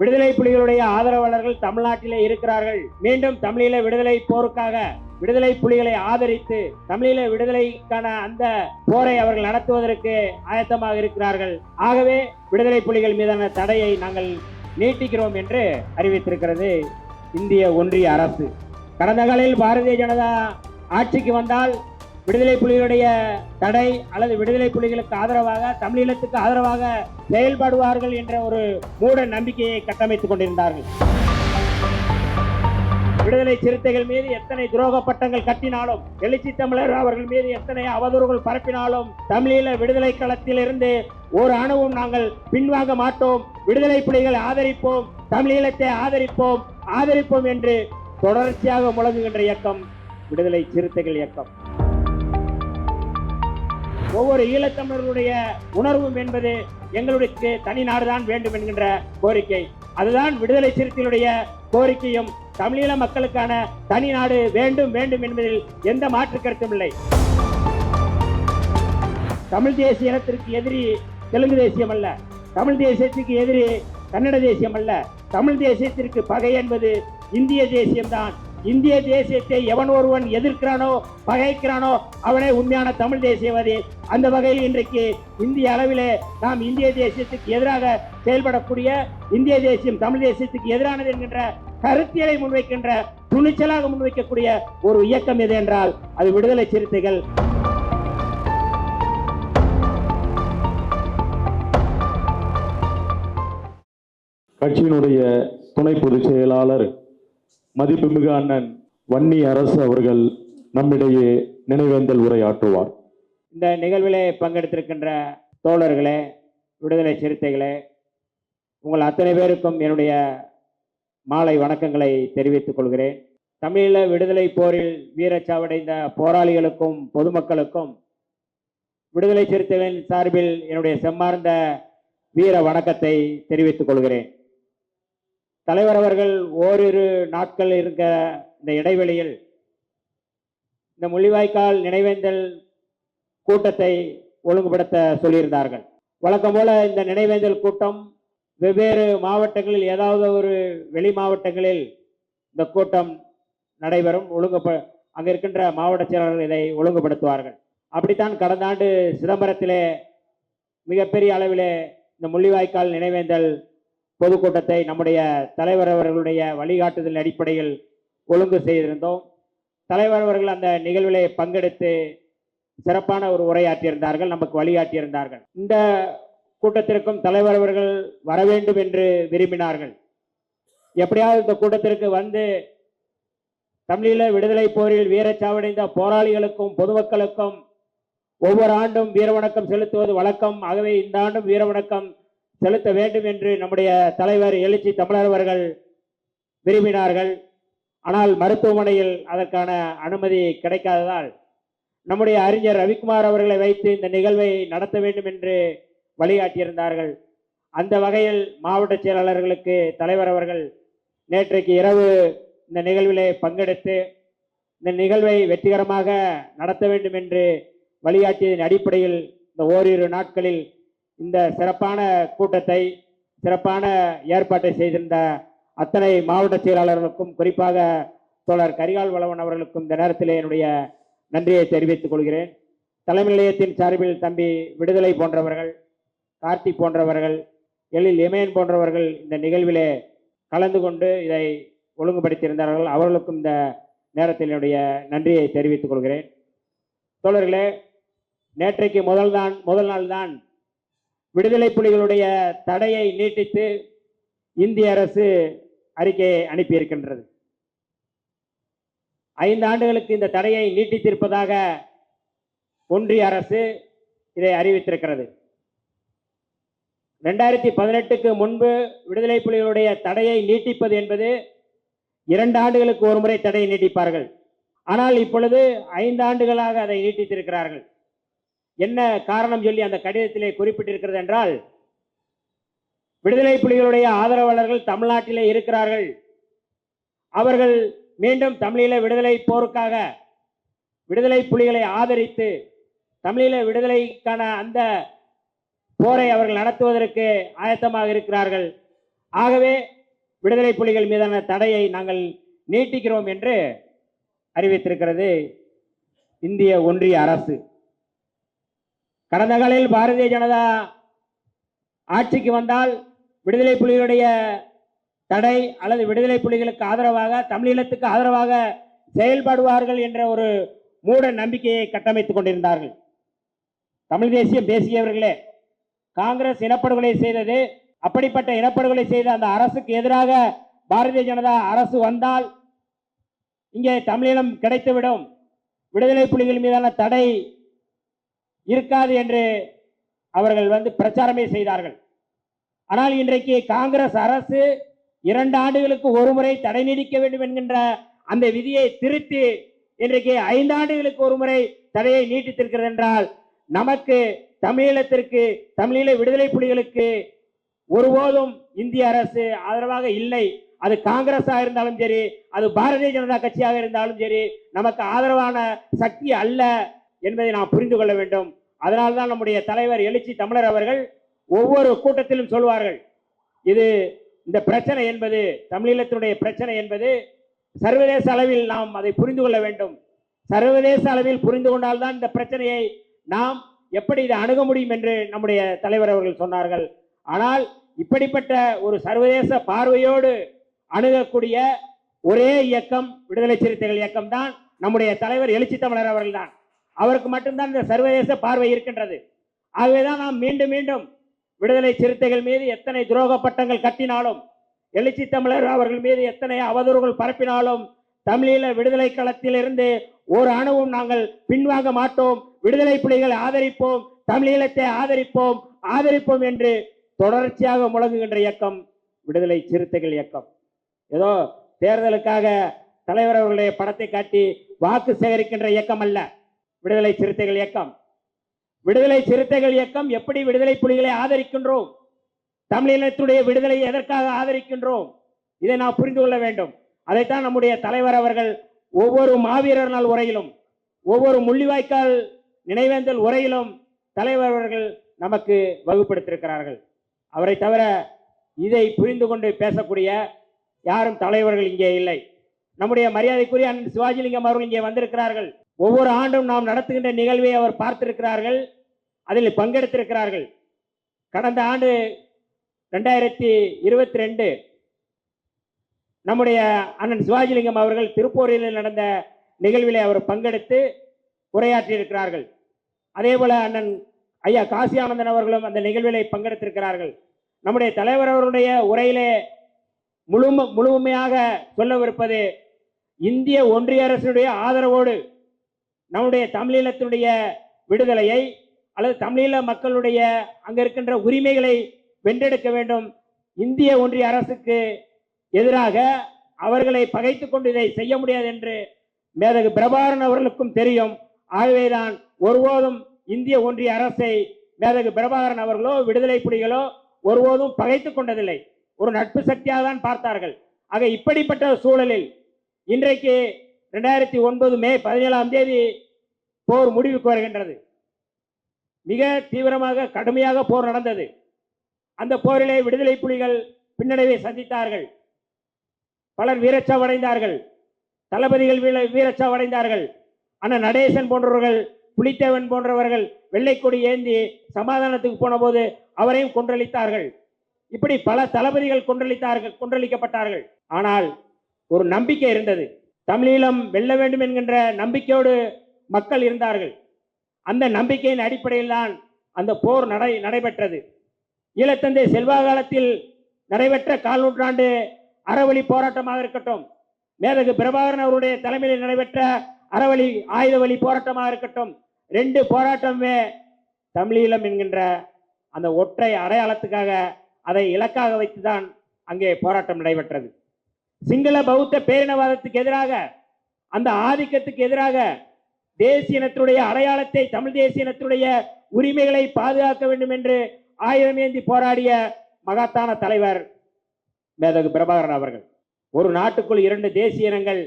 விடுதலை புலிகளுடைய ஆதரவாளர்கள் தமிழ்நாட்டிலே இருக்கிறார்கள். மீண்டும் தமிழீழ விடுதலை போருக்காக விடுதலை புலிகளை ஆதரித்து தமிழீழ விடுதலைக்கான அந்த போரை அவர்கள் நடத்துவதற்கு ஆயத்தமாக இருக்கிறார்கள். ஆகவே விடுதலை புலிகள் மீதான தடையை நாங்கள் நீட்டிக்கிறோம் என்று அறிவித்திருக்கிறது இந்திய ஒன்றிய அரசு. கடந்த காலையில் பாரதிய ஜனதா ஆட்சிக்கு வந்தால் விடுதலை புலிகளுடைய தடை அல்லது விடுதலை புலிகளுக்கு ஆதரவாக தமிழீழத்துக்கு ஆதரவாக செயல்படுவார்கள் என்ற ஒரு மூட நம்பிக்கையை கட்டமைத்துக் கொண்டிருந்தார்கள். விடுதலை சிறுத்தைகள் மீது எத்தனை துரோக பட்டங்கள் கட்டினாலும் எழுச்சி தமிழர் அவர்கள் மீது எத்தனை அவதூறுகள் பரப்பினாலும் தமிழீழ விடுதலை களத்தில் இருந்து ஒரு அணுவும் நாங்கள் பின்வாங்க மாட்டோம். விடுதலை புலிகளை ஆதரிப்போம் தமிழீழத்தை ஆதரிப்போம் ஆதரிப்போம் என்று தொடர்ச்சியாக முழங்குகின்ற இயக்கம் விடுதலை சிறுத்தைகள் இயக்கம். ஒவ்வொரு ஈழத்தமிழர்களுடைய உணர்வும் என்பது எங்களுக்கு தனி நாடுதான் வேண்டும் என்கின்ற கோரிக்கை. அதுதான் விடுதலை சிறுத்தைகளுடைய கோரிக்கையும் தமிழீழ மக்களுக்கான தனி நாடு வேண்டும் வேண்டும் என்பதில் எந்த மாற்று கருத்தும் இல்லை. தமிழ் தேசிய இனத்திற்கு எதிரி தெலுங்கு தேசியம் அல்ல. தமிழ் தேசியத்திற்கு எதிரி கன்னட தேசியம் அல்ல. தமிழ் தேசியத்திற்கு பகை என்பது இந்திய தேசியம்தான். இந்திய தேசியத்தை எவன் ஒருவன் எதிர்க்கிறானோ பகைக்கிறானோ அவனே உண்மையான தமிழ் தேசியவாதி. அந்த வகையில் இன்றைக்கு இந்திய அளவிலே நாம் இந்திய தேசியத்துக்கு எதிராக செயல்படக்கூடிய இந்திய தேசியம் தமிழ் தேசியத்துக்கு எதிரானது என்கின்ற கருத்தியலை முன்வைக்கின்ற துணிச்சலாக முன்வைக்கக்கூடிய ஒரு இயக்கம் எது என்றால் அது விடுதலை சிறுத்தைகள். கட்சியினுடைய துணை பொதுச் செயலாளர் மதிப்புமிகு அண்ணன் வன்னி அரசு அவர்கள் நம்மிடையே நினைவேந்தல் உரையாற்றுவார். இந்த நிகழ்விலே பங்கெடுத்திருக்கின்ற தோழர்களே விடுதலை சிறுத்தைகளே உங்கள் அத்தனை பேருக்கும் என்னுடைய மாலை வணக்கங்களை தெரிவித்துக் கொள்கிறேன். தமிழீழ விடுதலை போரில் வீரச்சாவடைந்த போராளிகளுக்கும் பொதுமக்களுக்கும் விடுதலை சிறுத்தைகளின் சார்பில் என்னுடைய செம்மார்ந்த வீர வணக்கத்தை தெரிவித்துக் கொள்கிறேன். தலைவர் அவர்கள் ஓரிரு நாட்கள் இருக்க இந்த இடைவெளியில் இந்த முள்ளிவாய்க்கால் நினைவேந்தல் கூட்டத்தை ஒழுங்குபடுத்த சொல்லியிருந்தார்கள். வழக்கம் போல இந்த நினைவேந்தல் கூட்டம் வெவ்வேறு மாவட்டங்களில் ஏதாவது ஒரு வெளி மாவட்டங்களில் இந்த கூட்டம் நடைபெறும். ஒழுங்கு அங்கே இருக்கின்ற மாவட்ட செயலாளர்கள் இதை ஒழுங்குபடுத்துவார்கள். அப்படித்தான் கடந்த ஆண்டு சிதம்பரத்திலே மிகப்பெரிய அளவிலே இந்த முள்ளிவாய்க்கால் நினைவேந்தல் பொதுக்கூட்டத்தை நம்முடைய தலைவர் அவர்களுடைய வழிகாட்டுதல் அடிப்படையில் ஒழுங்கு செய்திருந்தோம். தலைவர் அவர்கள் அந்த நிகழ்விலே பங்கெடுத்து சிறப்பான ஒரு உரையாற்றியிருந்தார்கள் நமக்கு வழிகாட்டியிருந்தார்கள். இந்த கூட்டத்திற்கும் தலைவர் அவர்கள் வர வேண்டும் என்று விரும்பினார்கள். எப்படியாவது இந்த கூட்டத்திற்கு வந்து தமிழீழ விடுதலை போரில் வீரச்சாவடைந்த போராளிகளுக்கும் பொதுமக்களுக்கும் ஒவ்வொரு ஆண்டும் வீரவணக்கம் செலுத்துவது வழக்கம். ஆகவே இந்த ஆண்டும் வீரவணக்கம் செலுத்த வேண்டும் என்று நம்முடைய தலைவர் எழுச்சி தமிழர் அவர்கள் விரும்பினார்கள். ஆனால் மருத்துவமனையில் அதற்கான அனுமதி கிடைக்காததால் நம்முடைய அறிஞர் ரவிக்குமார் அவர்களை வைத்து இந்த நிகழ்வை நடத்த வேண்டும் என்று வழிகாட்டியிருந்தார்கள். அந்த வகையில் மாவட்ட செயலாளர்களுக்கு தலைவர் அவர்கள் நேற்றைக்கு இரவு இந்த நிகழ்விலே பங்கெடுத்து இந்த நிகழ்வை வெற்றிகரமாக நடத்த வேண்டும் என்று வழிகாட்டியதன் அடிப்படையில் இந்த ஓரிரு நாட்களில் இந்த சிறப்பான கூட்டத்தை சிறப்பான ஏற்பாட்டை செய்திருந்த அத்தனை மாவட்ட செயலாளர்களுக்கும் குறிப்பாக தோழர் கரிகால் வளவன் அவர்களுக்கும் இந்த நேரத்தில் என்னுடைய நன்றியை தெரிவித்துக் கொள்கிறேன். தலைமை நிலையத்தின் சார்பில் தம்பி விடுதலை போன்றவர்கள் கார்த்திக் போன்றவர்கள் எழில் இமயன் போன்றவர்கள் இந்த நிகழ்விலே கலந்து கொண்டு இதை ஒழுங்குபடுத்தியிருந்தார்கள். அவர்களுக்கும் இந்த நேரத்தில் என்னுடைய நன்றியை தெரிவித்துக் கொள்கிறேன். தோழர்களே நேற்றைக்கு முதல் தான் முதல் நாள் தான் விடுதலை புலிகளுடைய தடையை நீட்டித்து இந்திய அரசு அறிக்கையை அனுப்பியிருக்கின்றது. ஐந்து ஆண்டுகளுக்கு இந்த தடையை நீட்டித்திருப்பதாக ஒன்றிய அரசு இதை அறிவித்திருக்கிறது. ரெண்டாயிரத்தி பதினெட்டுக்கு முன்பு விடுதலை புலிகளுடைய தடையை நீட்டிப்பது என்பது இரண்டு ஆண்டுகளுக்கு ஒரு முறை தடையை நீட்டிப்பார்கள். ஆனால் இப்பொழுது ஐந்து ஆண்டுகளாக அதை நீட்டித்திருக்கிறார்கள். என்ன காரணம் சொல்லி அந்த கடிதத்திலே குறிப்பிட்டிருக்கிறது என்றால் விடுதலை புலிகளுடைய ஆதரவாளர்கள் தமிழ்நாட்டிலே இருக்கிறார்கள். அவர்கள் மீண்டும் தமிழீழ விடுதலை போருக்காக விடுதலை புலிகளை ஆதரித்து தமிழீழ விடுதலைக்கான அந்த போரை அவர்கள் நடத்துவதற்கு ஆயத்தமாக இருக்கிறார்கள். ஆகவே விடுதலை புலிகள் மீதான தடையை நாங்கள் நீட்டிக்கிறோம் என்று அறிவித்திருக்கிறது இந்திய ஒன்றிய அரசு. கடந்த காலையில் பாரதிய ஜனதா ஆட்சிக்கு வந்தால் விடுதலை புலிகளுடைய தடை அல்லது விடுதலை புலிகளுக்கு ஆதரவாக தமிழீழத்துக்கு ஆதரவாக செயல்படுவார்கள் என்ற ஒரு மூட நம்பிக்கையை கட்டமைத்துக் கொண்டிருந்தார்கள். தமிழ் தேசியம் பேசியவர்களே காங்கிரஸ் இனப்படுகொலை செய்தது அப்படிப்பட்ட இனப்படுகொலை செய்த அந்த அரசுக்கு எதிராக பாரதிய ஜனதா அரசு வந்தால் இங்கே தமிழீழம் கிடைத்துவிடும். விடுதலை புலிகள் மீதான தடை இருக்காது என்று அவர்கள் வந்து பிரச்சாரமே செய்தார்கள். ஆனால் இன்றைக்கு காங்கிரஸ் அரசு இரண்டு ஆண்டுகளுக்கு ஒரு முறை தடை நீடிக்க வேண்டும் என்கின்ற அந்த விதியை திருத்தி இன்றைக்கு ஐந்து ஆண்டுகளுக்கு ஒரு முறை தடையை நீட்டித்திருக்கிறது என்றால் நமக்கு தமிழீழத்திற்கு தமிழீழ விடுதலை புலிகளுக்கு ஒருபோதும் இந்திய அரசு ஆதரவாக இல்லை. அது காங்கிரஸாக இருந்தாலும் சரி அது பாரதிய ஜனதா கட்சியாக இருந்தாலும் சரி நமக்கு ஆதரவான சக்தி அல்ல என்பதை நாம் புரிந்து கொள்ள வேண்டும். அதனால்தான் நம்முடைய தலைவர் எழுச்சி தமிழர் அவர்கள் ஒவ்வொரு கூட்டத்திலும் சொல்வார்கள். இது இந்த பிரச்சனை என்பது தமிழீழத்தினுடைய பிரச்சனை என்பது சர்வதேச அளவில் நாம் அதை புரிந்து கொள்ள வேண்டும். சர்வதேச அளவில் புரிந்து கொண்டால்தான் இந்த பிரச்சனையை நாம் எப்படி இதை அணுக முடியும் என்று நம்முடைய தலைவர் அவர்கள் சொன்னார்கள். ஆனால் இப்படிப்பட்ட ஒரு சர்வதேச பார்வையோடு அணுகக்கூடிய ஒரே இயக்கம் விடுதலை சிறுத்தைகள் இயக்கம் தான் நம்முடைய தலைவர் எழுச்சி தமிழர் அவர்கள்தான். அவருக்கு மட்டும்தான் இந்த சர்வதேச பார்வை இருக்கின்றது. ஆகவேதான் நாம் மீண்டும் மீண்டும் விடுதலை சிறுத்தைகள் மீது எத்தனை துரோக பட்டங்கள் கட்டினாலும் எழுச்சி தமிழர் அவர்கள் மீது எத்தனை அவதூறுகள் பரப்பினாலும் தமிழீழ விடுதலை களத்திலிருந்து ஒரு அணுவும் நாங்கள் பின்வாங்க மாட்டோம். விடுதலை புலிகளை ஆதரிப்போம் தமிழீழத்தை ஆதரிப்போம் ஆதரிப்போம் என்று தொடர்ச்சியாக முழங்குகின்ற இயக்கம் விடுதலை சிறுத்தைகள் இயக்கம். ஏதோ தேர்தலுக்காக தலைவர் அவர்களுடைய படத்தை காட்டி வாக்கு சேகரிக்கின்ற இயக்கம் அல்ல. விடுதலை சிறுத்தைகள் இயக்கம். விடுதலை சிறுத்தைகள் இயக்கம் எப்படி விடுதலை புலிகளை ஆதரிக்கின்றோம்? தமிழினத்துடைய விடுதலை எதற்காக ஆதரிக்கின்றோம்? இதை நாம் புரிந்து கொள்ள வேண்டும். அதைத்தான் நம்முடைய தலைவர் அவர்கள் ஒவ்வொரு மாவீரர் நாள் உரையிலும் ஒவ்வொரு முள்ளிவாய்க்கால் நினைவேந்தல் உரையிலும் தலைவர் அவர்கள் நமக்கு வகுப்படுத்திருக்கிறார்கள். அவரை தவிர இதை புரிந்து கொண்டு பேசக்கூடிய யாரும் தலைவர்கள் இங்கே இல்லை. நம்முடைய மரியாதைக்குரிய அண்ணன் சிவாஜிலிங்கம் அவர்கள் இங்கே வந்திருக்கிறார்கள். ஒவ்வொரு ஆண்டும் நாம் நடத்துகின்ற நிகழ்வை அவர் பார்த்திருக்கிறார்கள். அதில் பங்கெடுத்திருக்கிறார்கள். கடந்த ஆண்டு ரெண்டாயிரத்தி இருபத்தி ரெண்டு நம்முடைய அண்ணன் சிவாஜிலிங்கம் அவர்கள் திருப்பூரில் நடந்த நிகழ்விலே அவர் பங்கெடுத்து உரையாற்றியிருக்கிறார்கள். அதே போல அண்ணன் ஐயா காசி ஆனந்தன் அவர்களும் அந்த நிகழ்விலே பங்கெடுத்திருக்கிறார்கள். நம்முடைய தலைவர் அவருடைய உரையிலே முழும முழுமையாக சொல்லவிருப்பது இந்திய ஒன்றிய அரசினுடைய ஆதரவோடு நம்முடைய தமிழீழத்தினுடைய விடுதலையை அல்லது தமிழீழ மக்களுடைய அங்கே இருக்கின்ற உரிமைகளை வென்றெடுக்க வேண்டும். இந்திய ஒன்றிய அரசுக்கு எதிராக அவர்களை பகைத்து கொண்டு இதை செய்ய முடியாது என்று மேதகு பிரபாகரன் அவர்களுக்கும் தெரியும். ஆகவேதான் ஒருபோதும் இந்திய ஒன்றிய அரசை மேதகு பிரபாகரன் அவர்களோ விடுதலை புலிகளோ ஒருபோதும் பகைத்து கொண்டதில்லை. ஒரு நட்பு சக்தியாக தான் பார்த்தார்கள். ஆக இப்படிப்பட்ட சூழலில் இன்றைக்கு ரெண்டாயிரத்தி ஒன்பது மே பதினேழாம் தேதி போர் முடிவுக்கு வருகின்றது. மிக தீவிரமாக கடுமையாக போர் நடந்தது. அந்த போரிலே விடுதலை புலிகள் பின்னடைவை சந்தித்தார்கள். பலர் வீரச்சாவடைந்தார்கள். தளபதிகள் வீர வீரச்சாவடைந்தார்கள். ஆனால் நடேசன் போன்றவர்கள் புலித்தேவன் போன்றவர்கள் வெள்ளைக்கொடி ஏந்தி சமாதானத்துக்கு போனபோது அவரையும் கொன்றளித்தார்கள். இப்படி பல தளபதிகள் கொன்றளித்தார்கள் கொன்றளிக்கப்பட்டார்கள். ஆனால் ஒரு நம்பிக்கை இருந்தது. தமிழீழம் வெல்ல வேண்டும் என்கின்ற நம்பிக்கையோடு மக்கள் இருந்தார்கள். அந்த நம்பிக்கையின் அடிப்படையில் தான் அந்த போர் நடை நடைபெற்றது. ஈழத்தந்தை செல்வா காலத்தில் நடைபெற்ற கால் நூற்றாண்டு அறவழி போராட்டமாக இருக்கட்டும் மேதகு பிரபாகரன் அவருடைய தலைமையில் நடைபெற்ற அறவழி ஆயுத வழி போராட்டமாக இருக்கட்டும் ரெண்டு போராட்டமே தமிழீழம் என்கின்ற அந்த ஒற்றை அடையாளத்துக்காக அதை இலக்காக வைத்துதான் அங்கே போராட்டம் நடைபெற்றது. சிங்கள பௌத்த பேரினவாதத்துக்கு எதிராக அந்த ஆதிக்கத்துக்கு எதிராக தேசியனத்துடைய அடையாளத்தை தமிழ் தேசியனத்துடைய உரிமைகளை பாதுகாக்க வேண்டும் என்று ஆயுதம் ஏந்தி போராடிய மகத்தான தலைவர் மேதகு பிரபாகரன் அவர்கள். ஒரு நாட்டுக்குள் இரண்டு தேசிய இனங்கள்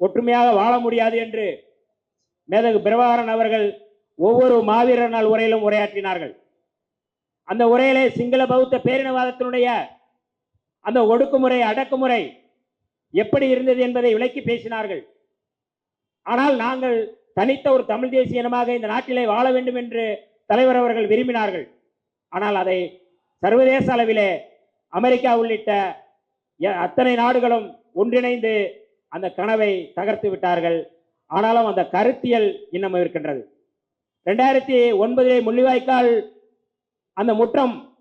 ஒற்றுமையாக வாழ முடியாது என்று மேதகு பிரபாகரன் அவர்கள் ஒவ்வொரு மாவீரர் நாள் உரையிலும் உரையாற்றினார்கள். அந்த உரையிலே சிங்கள பௌத்த பேரினவாதத்தினுடைய அந்த ஒடுக்குமுறை அடக்குமுறை எப்படி இருந்தது என்பதை விளக்கி பேசினார்கள். ஆனால் நாங்கள் தனித்த ஒரு தமிழ் தேசிய இனமாக இந்த நாட்டிலே வாழ வேண்டும் என்று தலைவர் அவர்கள் விரும்பினார்கள். ஆனால் அதை சர்வதேச அளவிலே அமெரிக்கா உள்ளிட்ட எ- அத்தனை நாடுகளும் ஒன்றிணைந்து அந்த கனவை தகர்த்து விட்டார்கள். ஆனாலும் அந்த கருத்தியல் இன்னமும் இருக்கின்றது. ரெண்டாயிரத்தி ஒன்பதிலே முள்ளிவாய்க்கால் அந்த முற்றம்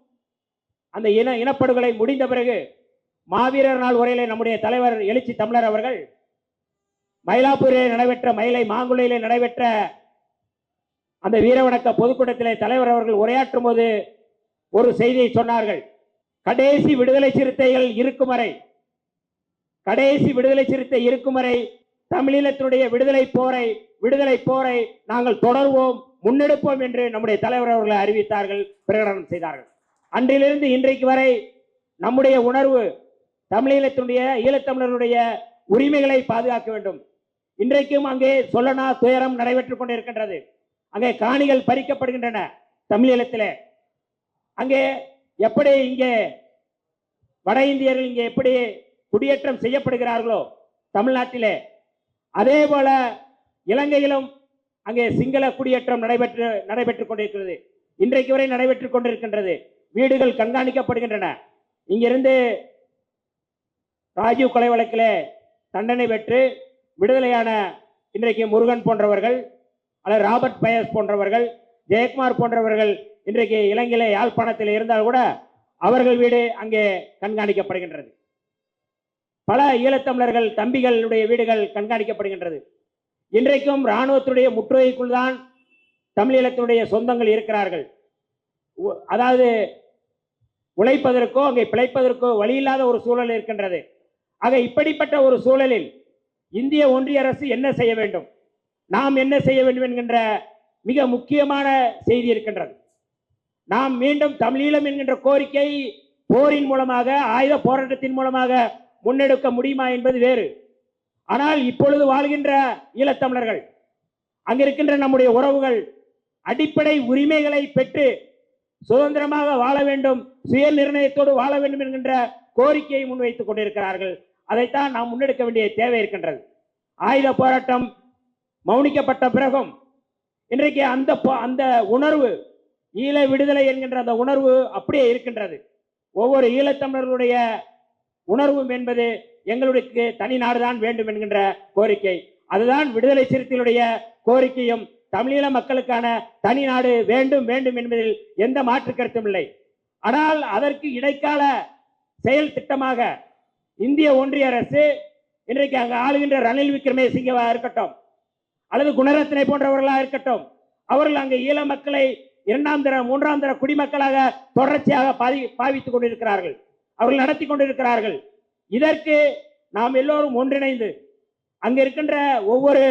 அந்த இன இனப்படுகொலை முடிந்த பிறகு மாவீரர் நாள் உரையிலே நம்முடைய தலைவர் எழுச்சி தமிழர் அவர்கள் மயிலாப்பூரிலே நடைபெற்ற மயிலை மாங்குலையிலே நடைபெற்ற அந்த வீரவணக்க பொதுக்கூட்டத்திலே தலைவர் அவர்கள் உரையாற்றும் போது ஒரு செய்தியை சொன்னார்கள். கடைசி விடுதலை சிறுத்தைகள் இருக்கும் வரை கடைசி விடுதலை சிறுத்தை இருக்கும் வரை தமிழீழத்தினுடைய விடுதலை போரை விடுதலை போரை நாங்கள் தொடர்வோம் முன்னெடுப்போம் என்று நம்முடைய தலைவர் அவர்களை அறிவித்தார்கள் பிரகடனம் செய்தார்கள். அன்றிலிருந்து இன்றைக்கு வரை நம்முடைய உணர்வு தமிழீழத்தினுடைய ஈழத்தமிழருடைய உரிமைகளை பாதுகாக்க வேண்டும். இன்றைக்கும் அங்கே சொல்லனா துயரம் நடைபெற்றுக் கொண்டிருக்கின்றது. அங்கே காணிகள் பறிக்கப்படுகின்றன தமிழீழத்தில். அங்கே எப்படி இங்கே வட இந்தியர்கள் இங்கே எப்படி குடியேற்றம் செய்யப்படுகிறார்களோ தமிழ்நாட்டிலே அதே போல இலங்கையிலும் அங்கே சிங்கள குடியேற்றம் நடைபெற்று நடைபெற்றுக் கொண்டிருக்கிறது. இன்றைக்கு வரை நடைபெற்றுக் கொண்டிருக்கின்றது. வீடுகள் கண்காணிக்கப்படுகின்றன. இங்கிருந்து ராஜீவ் கொலை வழக்கில் தண்டனை பெற்று விடுதலையான இன்றைக்கு முருகன் போன்றவர்கள் அல்லது ராபர்ட் பயஸ் போன்றவர்கள் ஜெயக்குமார் போன்றவர்கள் இன்றைக்கு இலங்கையிலே யாழ்ப்பாணத்தில் இருந்தால் கூட அவர்கள் வீடு அங்கே கண்காணிக்கப்படுகின்றது. பல ஈழத்தமிழர்கள் தம்பிகளுடைய வீடுகள் கண்காணிக்கப்படுகின்றது. இன்றைக்கும் இராணுவத்துடைய முற்றுகைக்குள் தான் தமிழீழத்தினுடைய சொந்தங்கள் இருக்கிறார்கள். அதாவது உழைப்பதற்கோ அங்கே பிழைப்பதற்கோ வழியில்லாத ஒரு சூழல் இருக்கின்றது. ஆக இப்படிப்பட்ட ஒரு சூழலில் இந்திய ஒன்றிய அரசு என்ன செய்ய வேண்டும்? நாம் என்ன செய்ய வேண்டும் என்கின்ற மிக முக்கியமான செய்தி இருக்கின்றது. நாம் மீண்டும் தமிழீழம் என்கின்ற கோரிக்கை போரின் மூலமாக ஆயுத போராட்டத்தின் மூலமாக முன்னெடுக்க முடியுமா என்பது வேறு. ஆனால் இப்பொழுது வாழ்கின்ற ஈழத்தமிழர்கள் அங்கிருக்கின்ற நம்முடைய உறவுகள் அடிப்படை உரிமைகளை பெற்று சுதந்திரமாக வாழ வேண்டும் சுய நிர்ணயத்தோடு வாழ வேண்டும் என்கின்ற கோரிக்கையை முன்வைத்துக் கொண்டிருக்கிறார்கள். அதைத்தான் நாம் முன்னெடுக்க வேண்டிய தேவை இருக்கின்றது. ஆயுத போராட்டம் மௌனிக்கப்பட்ட பிறகும் இன்றைக்கு அந்த போ- அந்த உணர்வு ஈழ விடுதலை என்கின்ற அந்த உணர்வு அப்படியே இருக்கின்றது. ஒவ்வொரு ஈழத்தமிழர்களுடைய உணர்வும் என்பது எங்களுக்கு தனி நாடுதான் வேண்டும் என்கின்ற கோரிக்கை. அதுதான் விடுதலை சிறுத்தைகளுடைய கோரிக்கையும் தமிழீழ மக்களுக்கான தனி நாடு வேண்டும் வேண்டும் என்பதில் எந்த மாற்று கருத்தும் இல்லை. ஆனால் அதற்கு இடைக்கால செயல் திட்டமாக இந்திய ஒன்றிய அரசு இன்றைக்கு அங்கு ஆளுகின்ற ரணில் விக்ரமேசிங்கவா இருக்கட்டும் அல்லது குணரத்னை போன்றவர்களாக இருக்கட்டும் அவர்கள் அங்கு ஈழ மக்களை இரண்டாம் தர மூன்றாம் தர குடிமக்களாக தொடர்ச்சியாக பாதி பாவித்துக் கொண்டிருக்கிறார்கள். அவர்கள் நடத்தி கொண்டிருக்கிறார்கள். இதற்கு நாம் எல்லோரும் ஒன்றிணைந்து அங்கே இருக்கின்ற ஒவ்வொரு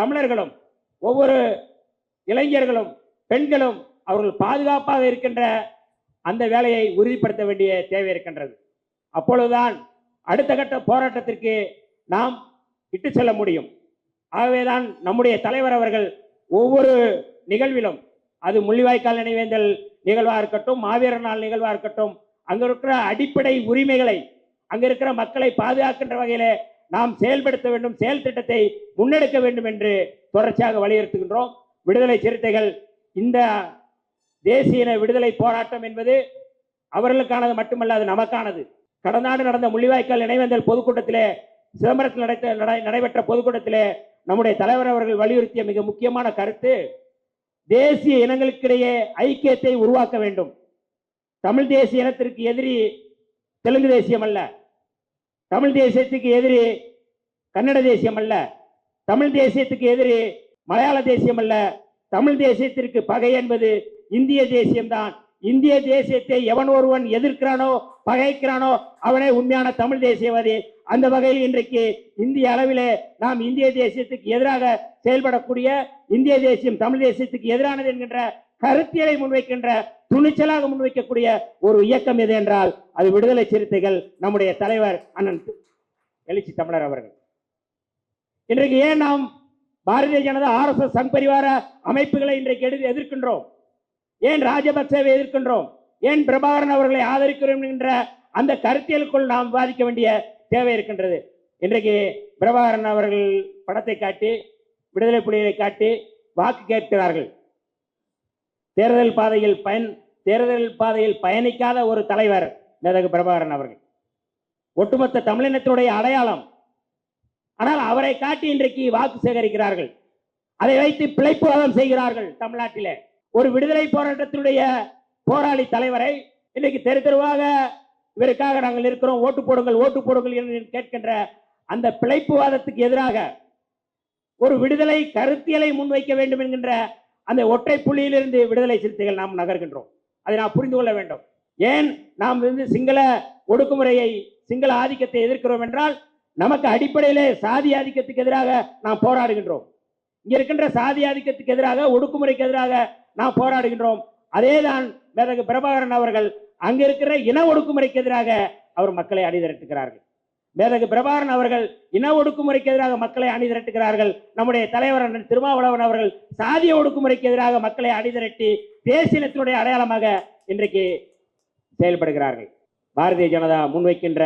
தமிழர்களும் ஒவ்வொரு இளைஞர்களும் பெண்களும் அவர்கள் பாதுகாப்பாக இருக்கின்ற அந்த வேலையை உறுதிப்படுத்த வேண்டிய தேவை இருக்கின்றது. அப்பொழுதுதான் அடுத்த கட்ட போராட்டத்திற்கு நாம் இட்டு செல்ல முடியும். ஆகவேதான் நம்முடைய தலைவர் அவர்கள் ஒவ்வொரு நிகழ்விலும் அது முள்ளிவாய்க்கால் நினைவேந்தல் நிகழ்வாக இருக்கட்டும் மாவீரர் நாள் நிகழ்வாக இருக்கட்டும் அங்கே இருக்கிற அடிப்படை உரிமைகளை அங்கே இருக்கிற மக்களை பாதுகாக்கின்ற வகையில் நாம் செயல்படுத்த வேண்டும் செயல் திட்டத்தை முன்னெடுக்க வேண்டும் என்று தொடர்ச்சியாக வலியுறுத்துகின்றோம். விடுதலை சிறுத்தைகள் இந்த தேசிய இன விடுதலை போராட்டம் என்பது அவர்களுக்கானது மட்டுமல்ல அது நமக்கானது. கடந்த ஆண்டு நடந்த முள்ளிவாய்க்கால் நினைவேந்தல் பொதுக்கூட்டத்திலே சிதம்பரத்தில் நடத்த நடைபெற்ற பொதுக்கூட்டத்திலே நம்முடைய தலைவர் அவர்கள் வலியுறுத்திய மிக முக்கியமான கருத்து தேசிய இனங்களுக்கிடையே ஐக்கியத்தை உருவாக்க வேண்டும். தமிழ் தேசிய இனத்திற்கு எதிரி தெலுங்கு தேசியம் அல்ல. தமிழ் தேசியத்துக்கு எதிரி கன்னட தேசியம் அல்ல. தமிழ் தேசியத்துக்கு எதிரே மலையாள தேசியம் அல்ல. தமிழ் தேசியத்திற்கு பகை என்பது இந்திய தேசியம்தான். இந்திய தேசியத்தை எவன் ஒருவன் எதிர்க்கிறானோ பகைக்கிறானோ அவனே உண்மையான தமிழ் தேசியவாதி. அந்த வகையில் இன்றைக்கு இந்திய அளவிலே நாம் இந்திய தேசியத்துக்கு எதிராக செயல்படக்கூடிய இந்திய தேசியம் தமிழ் தேசியத்துக்கு எதிரானது என்கின்ற கருத்தியலை முன்வைக்கின்ற துணிச்சலாக முன்வைக்கக்கூடிய ஒரு இயக்கம் எது என்றால் அது விடுதலை சிறுத்தைகள் நம்முடைய தலைவர் அண்ணன் எழுச்சி தமிழர் அவர்கள். இன்றைக்கு ஏன் நாம் பாரதிய ஜனதா ஆர்எஸ்எஸ் சங் பரிவார அமைப்புகளை இன்றைக்கு எதிர் எதிர்க்கின்றோம்? ஏன் ராஜபக்சேவை எதிர்க்கின்றோம்? ஏன் பிரபாகரன் அவர்களை ஆதரிக்கிறோம் என்ற அந்த கருத்தியலுக்குள் நாம் விவாதிக்க வேண்டிய தேவை இருக்கின்றது. இன்றைக்கு பிரபாகரன் அவர்கள் படத்தை காட்டி விடுதலை புலிகளை காட்டி வாக்கு கேட்கிறார்கள். தேர்தல் பாதையில் பயன் தேர்தல் பாதையில் பயணிக்காத ஒரு தலைவர் மேதகு பிரபாகரன் அவர்கள். ஒட்டுமொத்த தமிழினத்தினுடைய அடையாளம் ஆனால் அவரை காட்டி இன்றைக்கு வாக்கு சேகரிக்கிறார்கள். அதை வைத்து பிழைப்புவாதம் செய்கிறார்கள் தமிழ்நாட்டிலே. ஒரு விடுதலை போராட்டத்தினுடைய போராளி தலைவரை இன்னைக்கு தெரு தெருவாக இவருக்காக நாங்கள் இருக்கிறோம் ஓட்டு போடுங்கள் ஓட்டு போடுங்கள் என்று கேட்கின்ற அந்த பிழைப்புவாதத்துக்கு எதிராக ஒரு விடுதலை கருத்தியலை முன்வைக்க வேண்டும் என்கின்ற அந்த ஒற்றை புள்ளியிலிருந்து விடுதலை சிறுத்தைகள் நாம் நகர்கின்றோம். அதை நாம் புரிந்து கொள்ள வேண்டும். ஏன் நாம் வந்து சிங்கள ஒடுக்குமுறையை சிங்கள ஆதிக்கத்தை எதிர்க்கிறோம் என்றால் நமக்கு அடிப்படையிலே சாதி ஆதிக்கத்துக்கு எதிராக நாம் போராடுகின்றோம். இங்க இருக்கின்ற சாதி ஆதிக்கத்துக்கு எதிராக ஒடுக்குமுறைக்கு எதிராக நாம் போராடுகின்றோம். அதேதான் மேதகு பிரபாகரன் அவர்கள் அங்க இருக்கிற இன ஒடுக்குமுறைக்கு எதிராக அவர் மக்களை அணிதிரட்டுகிறார்கள் மேதகு பிரபாகரன் அவர்கள் இன ஒடுக்குமுறைக்கு எதிராக மக்களை அணிதிரட்டுகிறார்கள் நம்முடைய தலைவர் அண்ணன் திருமாவளவன் அவர்கள் சாதிய ஒடுக்குமுறைக்கு எதிராக மக்களை அணிதிரட்டி தேசியத்தினுடைய அடையாளமாக இன்றைக்கு செயல்படுகிறார்கள். பாரதிய ஜனதா முன்வைக்கின்ற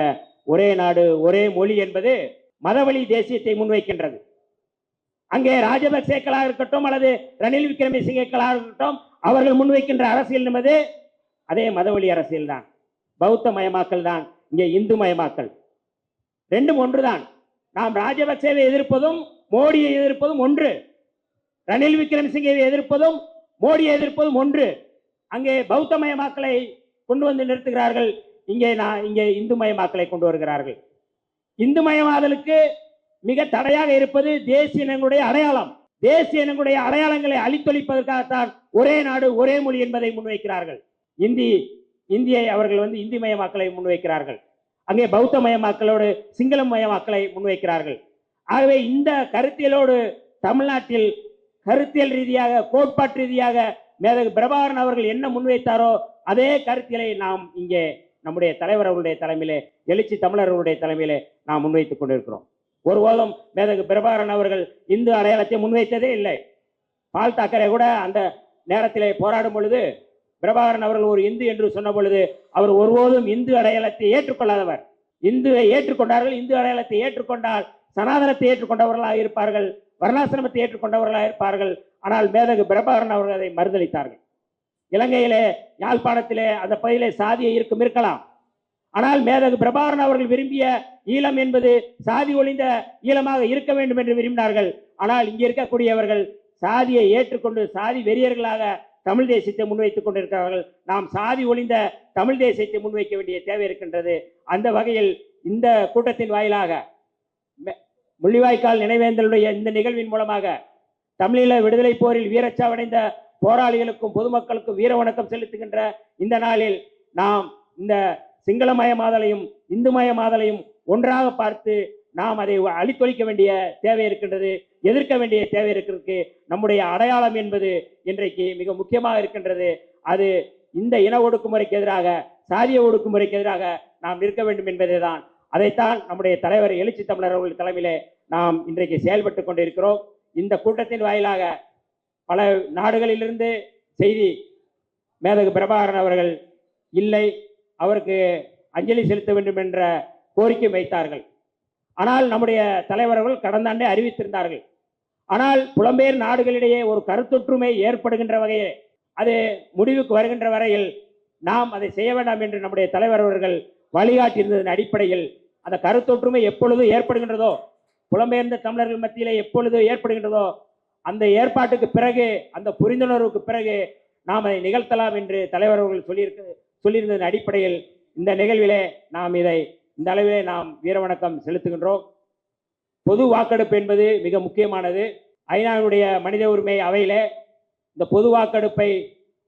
ஒரே நாடு ஒரே மொழி என்பது மதவழி தேசியத்தை முன்வைக்கின்றது. அங்கே ராஜபக்சேக்களாக இருக்கட்டும் அல்லது ரணில் விக்ரமசிங்கக்களாக இருக்கட்டும் அவர்கள் முன்வைக்கின்ற அரசியல் என்பது அதே மதவழி அரசியல் தான் பௌத்த மயமாக்கல் தான் இங்கே இந்து மயமாக்கல் ரெண்டும் ஒன்றுதான். நாம் ராஜபக்சேவை எதிர்ப்பதும் மோடியை எதிர்ப்பதும் ஒன்று. ரணில் விக்ரமசிங்கவை எதிர்ப்பதும் மோடியை எதிர்ப்பதும் ஒன்று. அங்கே பௌத்த மயமாக்கலை கொண்டு வந்து நிறுத்துகிறார்கள் இங்கே நான் இங்கே இந்து மயமாக்கலை கொண்டு வருகிறார்கள். இந்து மயமாதலுக்கு மிக தடையாக இருப்பது தேசிய இனங்களுடைய அடையாளம். தேசிய இனங்களுடைய அடையாளங்களை அழித்தொழிப்பதற்காகத்தான் ஒரே நாடு ஒரே மொழி என்பதை முன்வைக்கிறார்கள். இந்தி இந்தியை அவர்கள் வந்து இந்தி மயமாக்கலை முன்வைக்கிறார்கள். அங்கே பௌத்த மயமாக்கலோடு சிங்கள மயமாக்கலை முன்வைக்கிறார்கள். ஆகவே இந்த கருத்தியலோடு தமிழ்நாட்டில் கருத்தியல் ரீதியாக கோட்பாட்டு ரீதியாக மேதகு பிரபாகரன் அவர்கள் என்ன முன்வைத்தாரோ அதே கருத்தியலை நாம் இங்கே நம்முடைய தலைவர் அவருடைய தலைமையிலே எழுச்சி தமிழர்களுடைய தலைமையிலே நாம் முன்வைத்துக் கொண்டிருக்கிறோம். ஒருபோதும் மேதகு பிரபாகரன் அவர்கள் இந்து அடையாளத்தை முன்வைத்ததே இல்லை. பால் தாக்கரே கூட அந்த நேரத்திலே போராடும் பொழுது பிரபாகரன் அவர்கள் ஒரு இந்து என்று சொன்ன பொழுது அவர் ஒருபோதும் இந்து அடையாளத்தை ஏற்றுக்கொள்ளாதவர். இந்துவை ஏற்றுக்கொண்டார்கள் இந்து அடையாளத்தை ஏற்றுக்கொண்டால் சனாதனத்தை ஏற்றுக்கொண்டவர்களாக இருப்பார்கள் வர்ணாசிரமத்தை ஏற்றுக்கொண்டவர்களாக இருப்பார்கள். ஆனால் மேதகு பிரபாகரன் அவர்கள் அதை மறுதளித்தார்கள். இலங்கையிலே யாழ்ப்பாணத்திலே அந்த பகுதியிலே சாதியை இருக்கும் இருக்கலாம். ஆனால் மேதகு பிரபாகரன் அவர்கள் விரும்பிய ஈழம் என்பது சாதி ஒளிந்த ஈழமாக இருக்க வேண்டும் என்று விரும்பினார்கள். ஆனால் இங்கே இருக்கக்கூடியவர்கள் சாதியை ஏற்றுக்கொண்டு சாதி வெறியர்களாக தமிழ் தேசியத்தை முன்வைத்துக் கொண்டிருக்கிறார்கள். நாம் சாதி ஒளிந்த தமிழ் தேசியத்தை முன்வைக்க வேண்டிய தேவை இருக்கின்றது. அந்த வகையில் இந்த கூட்டத்தின் வாயிலாக மெ- முள்ளிவாய்க்கால் நினைவேந்தலுடைய இந்த நிகழ்வின் மூலமாக தமிழீழ விடுதலை போரில் வீரச்சாவடைந்த போராளிகளுக்கும் பொதுமக்களுக்கும் வீர வணக்கம் செலுத்துகின்ற இந்த நாளில் நாம் இந்த சிங்களமயமாதலையும் இந்துமயமாதலையும் ஒன்றாக பார்த்து நாம் அதை அழித்தொழிக்க வேண்டிய தேவை இருக்கின்றது எதிர்க்க வேண்டிய தேவை இருக்கிறது நம்முடைய அடையாளம் என்பது இன்றைக்கு மிக முக்கியமாக இருக்கின்றது. அது இந்த இன ஒடுக்குமுறைக்கு எதிராக சாதிய ஒடுக்குமுறைக்கு எதிராக நாம் நிற்க வேண்டும் என்பதே தான் அதைத்தான் நம்முடைய தலைவர் எழுச்சி தமிழர் அவர்கள் தலைமையிலே நாம் இன்றைக்கு செயல்பட்டு கொண்டிருக்கிறோம். இந்த கூட்டத்தின் வாயிலாக பல நாடுகளிலிருந்து செய்தி மேதகு பிரபாகரன் அவர்கள் இல்லை அவருக்கு அஞ்சலி செலுத்த வேண்டும் என்ற கோரிக்கை வைத்தார்கள். ஆனால் நம்முடைய தலைவர்கள் கடந்த ஆண்டே அறிவித்திருந்தார்கள். ஆனால் புலம்பெயர் நாடுகளிடையே ஒரு கருத்தொற்றுமை ஏற்படுகின்ற வகையில் அது முடிவுக்கு வருகின்ற வரையில் நாம் அதை செய்ய வேண்டாம் என்று நம்முடைய தலைவர் அவர்கள் வழிகாட்டியிருந்ததன் அடிப்படையில் அந்த கருத்தொற்றுமை எப்பொழுது ஏற்படுகின்றதோ புலம்பெயர்ந்த தமிழர்கள் மத்தியிலே எப்பொழுது ஏற்படுகின்றதோ அந்த ஏற்பாட்டுக்கு பிறகு அந்த புரிந்துணர்வுக்கு பிறகு நாம் அதை நிகழ்த்தலாம் என்று தலைவர் அவர்கள் சொல்லியிருக்க சொல்லியிருந்ததன் அடிப்படையில் இந்த நிகழ்விலே நாம் இதை இந்த அளவிலே நாம் வீரவணக்கம் செலுத்துகின்றோம். பொது வாக்கெடுப்பு என்பது மிக முக்கியமானது. ஐநாவுடைய மனித உரிமை அவையிலே இந்த பொது வாக்கெடுப்பை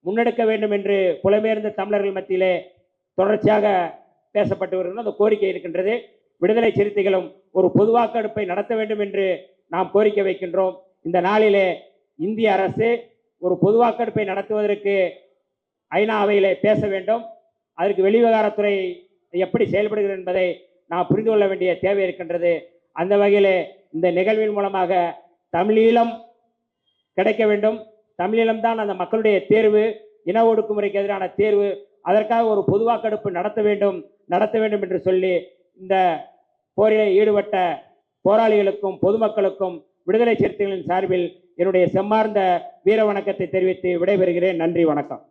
முன்னெடுக்க வேண்டும் என்று புலமேர்ந்த தமிழர்கள் மத்தியிலே தொடர்ச்சியாக பேசப்பட்டு வருகின்ற அந்த கோரிக்கை இருக்கின்றது. விடுதலை சிறுத்தைகளும் ஒரு பொது வாக்கெடுப்பை நடத்த வேண்டும் என்று நாம் கோரிக்கை வைக்கின்றோம். இந்த நாளிலே இந்திய அரசு ஒரு பொது வாக்கெடுப்பை நடத்துவதற்கு ஐநா அவையிலே பேச வேண்டும். அதற்கு வெளிவிவகாரத்துறை எப்படி செயல்படுகிறது என்பதை நாம் புரிந்து கொள்ள வேண்டிய தேவை இருக்கின்றது. அந்த வகையில் இந்த நிகழ்வின் மூலமாக தமிழீழம் கிடைக்க வேண்டும். தமிழீழம் தான் அந்த மக்களுடைய தேர்வு இன ஒடுக்குமுறைக்கு எதிரான தேர்வு அதற்காக ஒரு பொது வாக்கெடுப்பு நடத்த வேண்டும் நடத்த வேண்டும் என்று சொல்லி இந்த போரில் ஈடுபட்ட போராளிகளுக்கும் பொதுமக்களுக்கும் விடுதலை சிறுத்தைகளின் சார்பில் என்னுடைய செம்மார்ந்த வீர வணக்கத்தை தெரிவித்து விடைபெறுகிறேன். நன்றி வணக்கம்.